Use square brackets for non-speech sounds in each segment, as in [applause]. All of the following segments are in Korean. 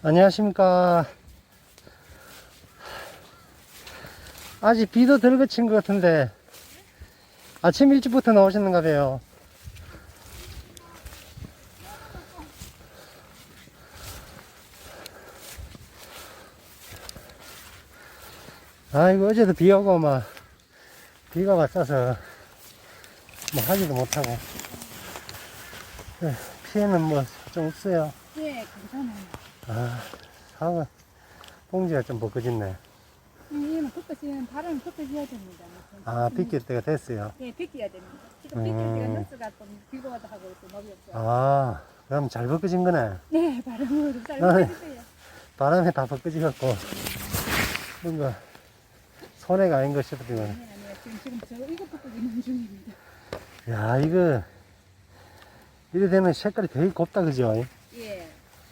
안녕하십니까. 아직 비도 덜 그친 것 같은데, 아침 일찍부터 나오셨는가 봐요. 아이고, 어제도 비 오고, 막, 비가 왔어서, 뭐, 하지도 못하고. 예, 피해는 뭐, 좀 없어요. 예, 괜찮아요. 아, 상은 봉지가 좀 벗겨졌네. 얘는 꺾어지면 바람을 꺾어줘야 됩니다. 아, 빗길 때가 됐어요. 예, 비껴야 됩니다. 지금 음. 비낄 때가 너스가 좀 비고하다 하고 또 먹이 없어요. 아, 그럼 잘 벗겨진 거네. 네, 바람으로 잘 아, 먹여주세요. 바람에 다 벗겨지갖고, 뭔가, 손해가 아닌 것 싶더니. 아니, 아니요. 지금, 지금 저 이거 꺾어지는 중입니다. 야, 이거, 이래 되면 색깔이 되게 곱다, 그죠?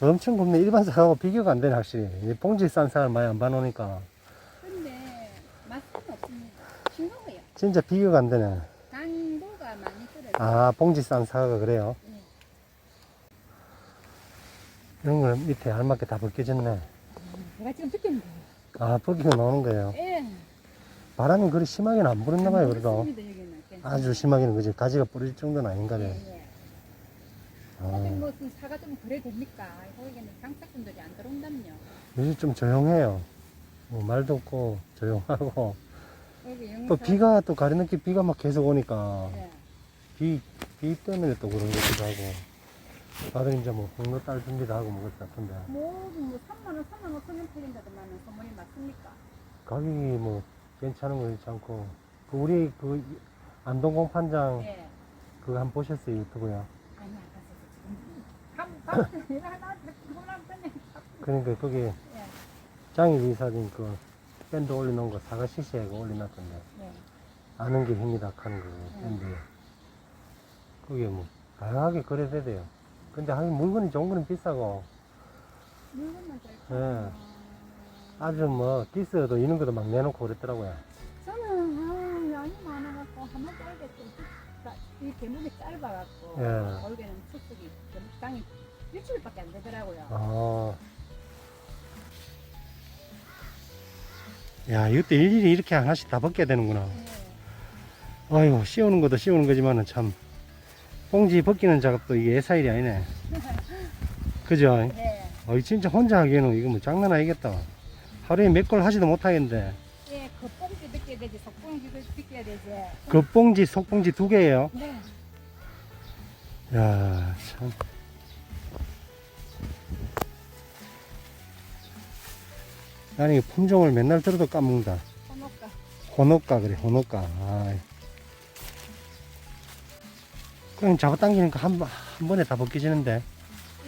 예. 엄청 곱네. 일반 사하고 비교가 안 되네, 확실히. 이 봉지 싼 사람 많이 안 봐놓으니까. 근데 맛은 없습니다. 싱거워요. 진짜 비교가 안 되네. 당도가 많이 떨어져요. 아, 봉지 싼 사과가 그래요? 네. 이런 걸 밑에 알맞게 다 벗겨졌네. 제가 지금 듣겠는데. 아, 벗기고 나오는 거예요. 예. 바람이 그리 심하게는 안 부렸나 봐요, 그래도. 그렇습니다, 여기는. 괜찮아요. 아주 심하게는 그지. 가지가 부러질 정도는 아닌가 봐요. 예, 예. 아, 거기 무슨 사과 좀 그래 됩니까? 거기는 장사꾼들이 안 들어온다면요. 요즘 좀 조용해요. 뭐 말도 없고 조용하고. 영사. 또 비가 또 가려늦게 비가 막 계속 오니까 예. 비, 비 때문에 또 그런 것기도 하고. 다들 이제 뭐 홍로 딸 준비도 하고 뭐 그렇다 같은데. 뭐, 뭐 3만 원, 3만 5천 원 팔린다더만 선물이 맞습니까? 가격이 뭐 괜찮은 거 있지 않고. 그 우리 그 안동공 판장 예. 그거 한 번 보셨어요, 유튜브야. 아니 안 갔어요 지금. 감, 감, 내가 하나 그러니까 거기 예. 장희 이사님 그 밴드 올려놓은 거 사과 시시하게 올려놨던데. 예. 아는 게 힘이다 하는 거 밴드. 그게 뭐 다양하게 거래돼야 돼요. 근데 하긴 물건이 좋은 거는 비싸고. 예. 아주 뭐 디스도 이런 것도 막 내놓고 그랬더라고요. 저는 아, 양이 많아갖고 한번 떨겠죠. 이 대목이 짧아갖고 예. 거기에는 축석이 적당히 일주일밖에 안 되더라고요. 아. 야, 이것도 일일이 이렇게 하나씩 다 벗겨야 되는구나. 예. 아이고, 씌우는 것도 씌우는 거지만은 참, 봉지 벗기는 작업도 이게 애사일이 아니네. [laughs] 그죠? 예. 어이, 진짜 혼자 하기에는 이거 뭐 장난 아니겠다. 하루에 몇 걸 하지도 못하겠는데. 예, 겉봉지 벗겨야 되지, 속봉지 벗겨야 되지. 겉봉지, 속봉지 두 개예요. 네. 야, 참. 아니, 품종을 맨날 들어도 까먹는다. 혼옥가. 그래 아이. 그냥 잡아당기니까 한, 번- 한 번에 다 벗겨지는데.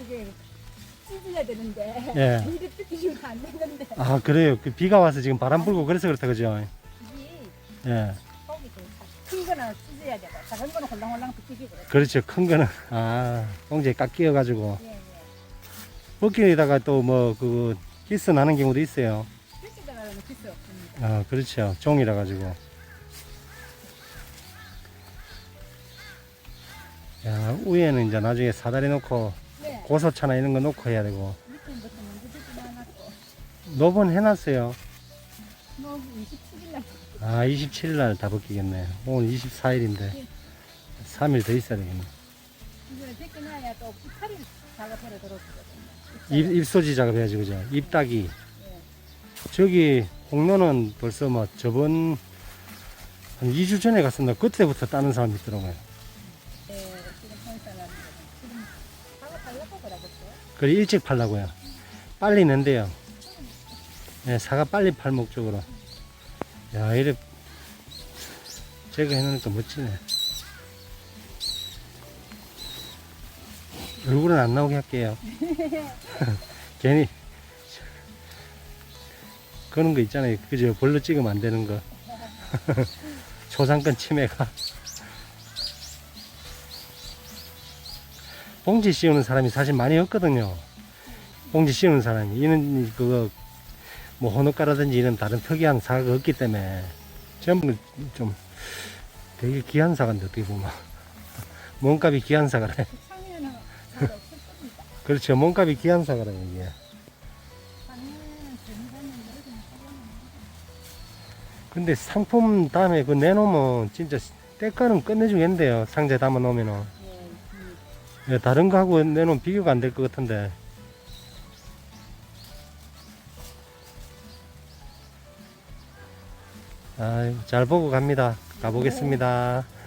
이게 찢어야 되는데. 예. [laughs] 이게 뜯기시면 안 되는데. 아 그래요. 그 비가 와서 지금 바람 불고 그래서 그렇다 그죠? 이게 예. 속이 좀큰 거는 찢어야 되고 작은 거는 홀랑홀랑 그래. 그렇죠. 큰 거는. 아깍 끼어 가지고. 예, 예. 벗기다가 또 뭐 그 기스 나는 경우도 있어요 뜯기다가는 기스 없습니다. 아 그렇죠 종이라 가지고 야 위에는 이제 나중에 사다리 놓고 네. 고소차나 이런 거 놓고 해야 되고 밑에부터 먼저 뜯지 않았고 노번 해놨어요 뭐 27일 날 아, 27일 날 다 벗기겠네. 오늘 24일인데. 3일 더 있어야 되겠네. 이걸 벗겨놔야 또 8일 작업하러 들어오거든요. 입, 입소지 작업해야지, 그죠? 입 따기. 예. 저기, 홍로는 벌써 뭐, 저번, 한 2주 전에 갔었나? 그때부터 따는 사람이 있더라고요. 예, 그러겠어요. 그래, 일찍 팔라고요. 빨리 낸대요. 네, 사과 빨리 팔 목적으로. 야, 이래, 제가 해놓으니까 멋지네. 얼굴은 안 나오게 할게요. [laughs] 괜히, 그런 거 있잖아요. 그죠? 벌로 찍으면 안 되는 거. [laughs] 초상권 침해가. 봉지 씌우는 사람이 사실 많이 없거든요. 봉지 씌우는 사람이. 이는 그거, 뭐, 호노카라든지 이런 다른 특이한 사과가 없기 때문에 전부 좀 되게 귀한 사과인데, 어떻게 보면. [laughs] 몸값이 귀한 사과래. 그렇죠. 몸값이 귀한 사과라고 이게. 근데 상품 다음에 그 내놓으면 진짜 때깔은 끝내주겠는데요. 상자에 담아 놓으면은. 예, 다른 거하고 내놓으면 비교가 안 될 것 같은데. 아잘 보고 갑니다. 가보겠습니다. 네.